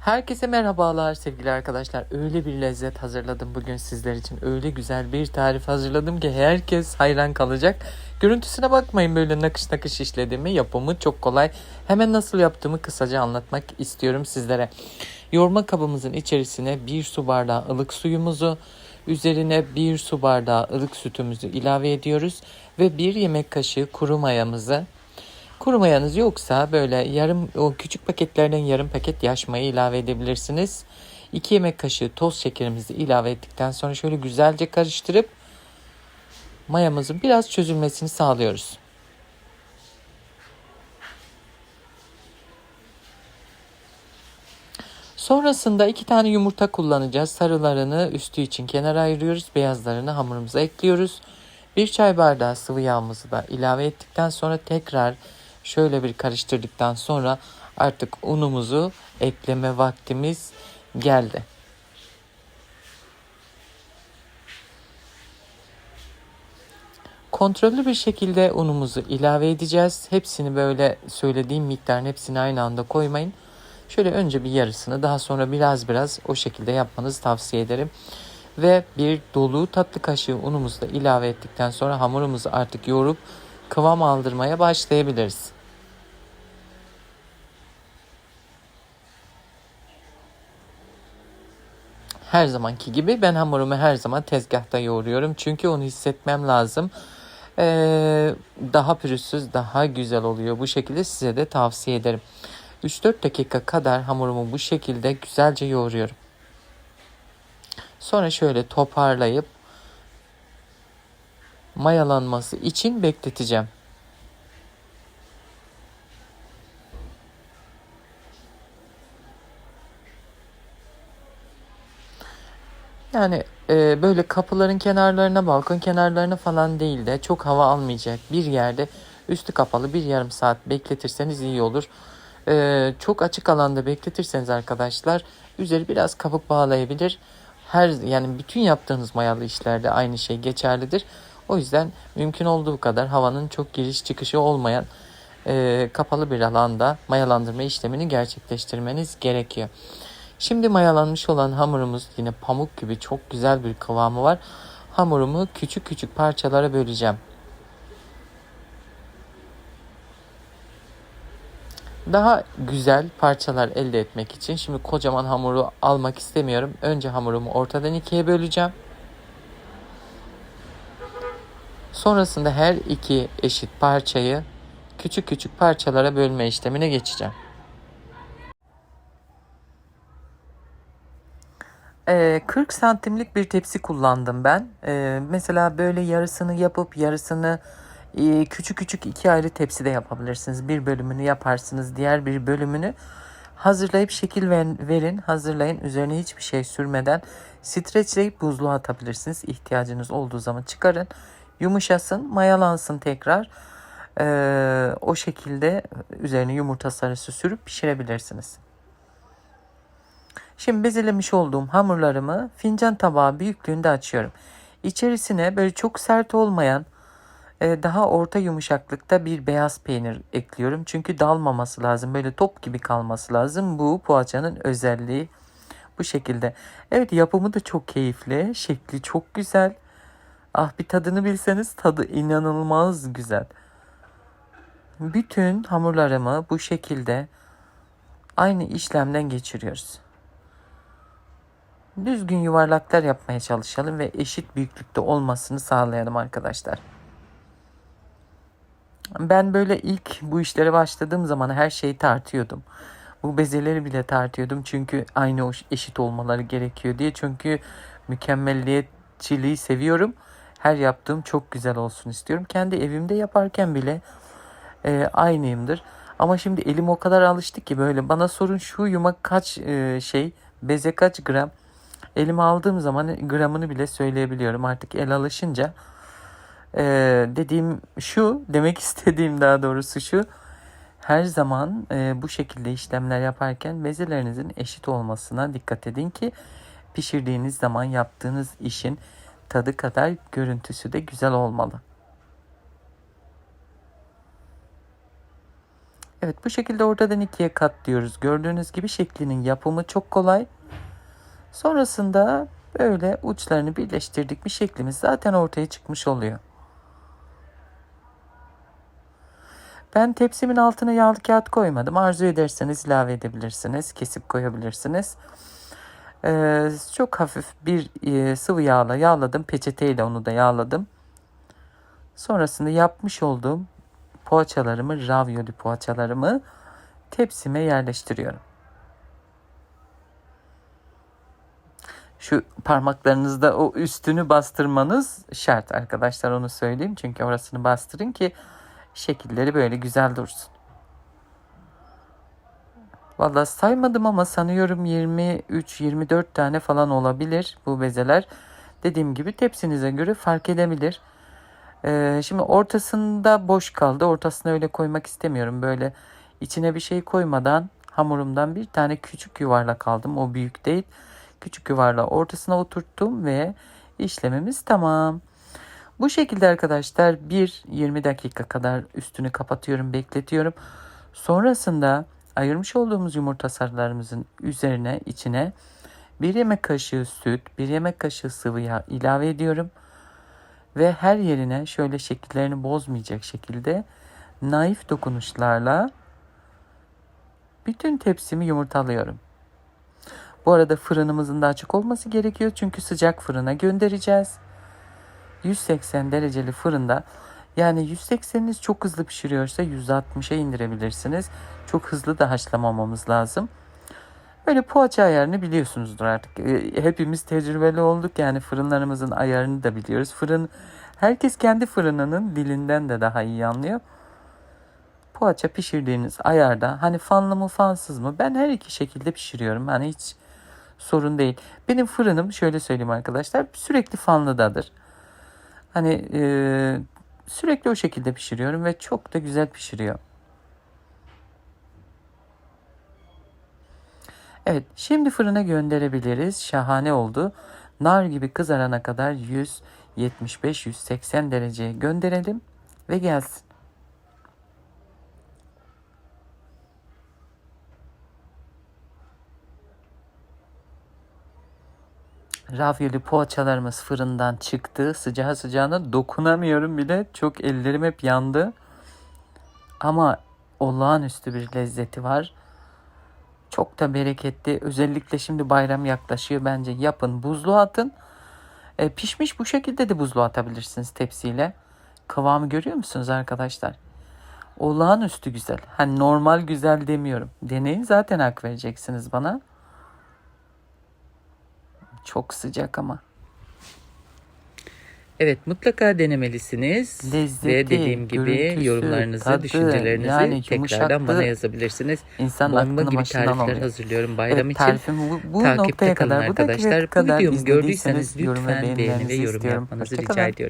Herkese merhabalar sevgili arkadaşlar. Öyle bir lezzet hazırladım bugün sizler için. Öyle güzel bir tarif hazırladım ki herkes hayran kalacak. Görüntüsüne bakmayın böyle nakış nakış işlediğimi. Yapımı çok kolay. Hemen nasıl yaptığımı kısaca anlatmak istiyorum sizlere. Yoğurma kabımızın içerisine bir su bardağı ılık suyumuzu, üzerine bir su bardağı ılık sütümüzü ilave ediyoruz ve bir yemek kaşığı kuru mayamızı Kuru mayanız yoksa böyle yarım o küçük paketlerden yarım paket yaş maya ilave edebilirsiniz. 2 yemek kaşığı toz şekerimizi ilave ettikten sonra şöyle güzelce karıştırıp mayamızın biraz çözülmesini sağlıyoruz. Sonrasında iki tane yumurta kullanacağız. Sarılarını üstü için kenara ayırıyoruz. Beyazlarını hamurumuza ekliyoruz. Bir çay bardağı sıvı yağımızı da ilave ettikten sonra tekrar şöyle bir karıştırdıktan sonra artık unumuzu ekleme vaktimiz geldi. Kontrollü bir şekilde unumuzu ilave edeceğiz. Hepsini böyle söylediğim miktarın hepsini aynı anda koymayın. Şöyle önce bir yarısını daha sonra biraz biraz o şekilde yapmanızı tavsiye ederim. Ve bir dolu tatlı kaşığı unumuzu da ilave ettikten sonra hamurumuzu artık yoğurup kıvam aldırmaya başlayabiliriz. Her zamanki gibi ben hamurumu her zaman tezgahta yoğuruyorum. Çünkü onu hissetmem lazım. Ee, daha pürüzsüz, daha güzel oluyor. Bu şekilde size de tavsiye ederim. 3-4 dakika kadar hamurumu bu şekilde güzelce yoğuruyorum. Sonra şöyle toparlayıp mayalanması için bekleteceğim. Yani e, böyle kapıların kenarlarına, balkon kenarlarına falan değil de çok hava almayacak bir yerde üstü kapalı bir yarım saat bekletirseniz iyi olur. E, çok açık alanda bekletirseniz arkadaşlar üzeri biraz kabuk bağlayabilir. Her yani bütün yaptığınız mayalı işlerde aynı şey geçerlidir. O yüzden mümkün olduğu kadar havanın çok giriş çıkışı olmayan e, kapalı bir alanda mayalandırma işlemini gerçekleştirmeniz gerekiyor. Şimdi mayalanmış olan hamurumuz yine pamuk gibi çok güzel bir kıvamı var. Hamurumu küçük küçük parçalara böleceğim. Daha güzel parçalar elde etmek için şimdi kocaman hamuru almak istemiyorum. Önce hamurumu ortadan ikiye böleceğim. Sonrasında her iki eşit parçayı küçük küçük parçalara bölme işlemine geçeceğim. 40 santimlik bir tepsi kullandım ben. Mesela böyle yarısını yapıp yarısını küçük küçük iki ayrı tepside yapabilirsiniz. Bir bölümünü yaparsınız, diğer bir bölümünü hazırlayıp şekil verin. Hazırlayın. Üzerine hiçbir şey sürmeden streçleyip buzluğa atabilirsiniz. İhtiyacınız olduğu zaman çıkarın. Yumuşasın, mayalansın tekrar. Ee, o şekilde üzerine yumurta sarısı sürüp pişirebilirsiniz. Şimdi bezelemiş olduğum hamurlarımı fincan tabağı büyüklüğünde açıyorum. İçerisine böyle çok sert olmayan e, daha orta yumuşaklıkta bir beyaz peynir ekliyorum. Çünkü dalmaması lazım. Böyle top gibi kalması lazım. Bu poğaçanın özelliği bu şekilde. Evet yapımı da çok keyifli. Şekli çok güzel. Ah bir tadını bilseniz tadı inanılmaz güzel. Bütün hamurlarımı bu şekilde aynı işlemden geçiriyoruz. Düzgün yuvarlaklar yapmaya çalışalım ve eşit büyüklükte olmasını sağlayalım arkadaşlar. Ben böyle ilk bu işlere başladığım zaman her şeyi tartıyordum. Bu bezeleri bile tartıyordum çünkü aynı eşit olmaları gerekiyor diye. Çünkü mükemmelliyetçiliği seviyorum. Her yaptığım çok güzel olsun istiyorum. Kendi evimde yaparken bile e, aynıyımdır. Ama şimdi elim o kadar alıştı ki böyle bana sorun şu yumak kaç e, şey beze kaç gram elime aldığım zaman gramını bile söyleyebiliyorum artık el alışınca. Ee, dediğim şu, demek istediğim daha doğrusu şu. Her zaman e, bu şekilde işlemler yaparken bezelerinizin eşit olmasına dikkat edin ki pişirdiğiniz zaman yaptığınız işin tadı kadar görüntüsü de güzel olmalı. Evet bu şekilde ortadan ikiye katlıyoruz. Gördüğünüz gibi şeklinin yapımı çok kolay. Sonrasında böyle uçlarını birleştirdik mi şeklimiz zaten ortaya çıkmış oluyor. Ben tepsimin altına yağlı kağıt koymadım. Arzu ederseniz ilave edebilirsiniz. Kesip koyabilirsiniz. Ee, çok hafif bir e, sıvı yağla yağladım. Peçeteyle onu da yağladım. Sonrasında yapmış olduğum poğaçalarımı, ravioli poğaçalarımı tepsime yerleştiriyorum. Şu parmaklarınızda o üstünü bastırmanız şart arkadaşlar onu söyleyeyim. Çünkü orasını bastırın ki şekilleri böyle güzel dursun. Vallahi saymadım ama sanıyorum 23-24 tane falan olabilir bu bezeler. Dediğim gibi tepsinize göre fark edebilir. Ee, şimdi ortasında boş kaldı. Ortasına öyle koymak istemiyorum. Böyle içine bir şey koymadan hamurumdan bir tane küçük yuvarlak aldım. O büyük değil. Küçük yuvarlağı ortasına oturttum ve işlemimiz tamam. Bu şekilde arkadaşlar bir 20 dakika kadar üstünü kapatıyorum, bekletiyorum. Sonrasında ayırmış olduğumuz yumurta sarılarımızın üzerine, içine bir yemek kaşığı süt, bir yemek kaşığı sıvı yağ ilave ediyorum. Ve her yerine şöyle şekillerini bozmayacak şekilde naif dokunuşlarla bütün tepsimi yumurtalıyorum. Bu arada fırınımızın da açık olması gerekiyor çünkü sıcak fırına göndereceğiz. 180 dereceli fırında yani 180'iniz çok hızlı pişiriyorsa 160'a indirebilirsiniz. Çok hızlı da haşlamamamız lazım. Böyle poğaça ayarını biliyorsunuzdur artık. E, Hepimiz tecrübeli olduk yani fırınlarımızın ayarını da biliyoruz. Fırın herkes kendi fırınının dilinden de daha iyi anlıyor. Poğaça pişirdiğiniz ayarda hani fanlı mı fansız mı ben her iki şekilde pişiriyorum. Hani hiç sorun değil. Benim fırınım şöyle söyleyeyim arkadaşlar sürekli fanlıdadır. Hani e, sürekli o şekilde pişiriyorum ve çok da güzel pişiriyor. Evet, şimdi fırına gönderebiliriz. Şahane oldu. Nar gibi kızarana kadar 175-180 dereceye gönderelim ve gelsin. Ravioli poğaçalarımız fırından çıktı. Sıcağı sıcağına dokunamıyorum bile. Çok ellerim hep yandı. Ama olağanüstü bir lezzeti var. Çok da bereketli. Özellikle şimdi bayram yaklaşıyor. Bence yapın. Buzluğa atın. E, pişmiş bu şekilde de buzluğa atabilirsiniz tepsiyle. Kıvamı görüyor musunuz arkadaşlar? Olağanüstü güzel. Hani normal güzel demiyorum. Deneyin zaten hak vereceksiniz bana. Çok sıcak ama. Evet mutlaka denemelisiniz. Lezzeti, Ve dediğim gibi yorumlarınızı, tadı, düşüncelerinizi yani tekrardan bana yazabilirsiniz. İnsan Bomba gibi tarifler hazırlıyorum bayram Evet, için. bu, bu Takipte noktaya kalın kadar, bu arkadaşlar. Bu kadar videomu gördüyseniz lütfen beğeni ve yorum istiyorum. yapmanızı Hoşça rica kalın. ediyorum.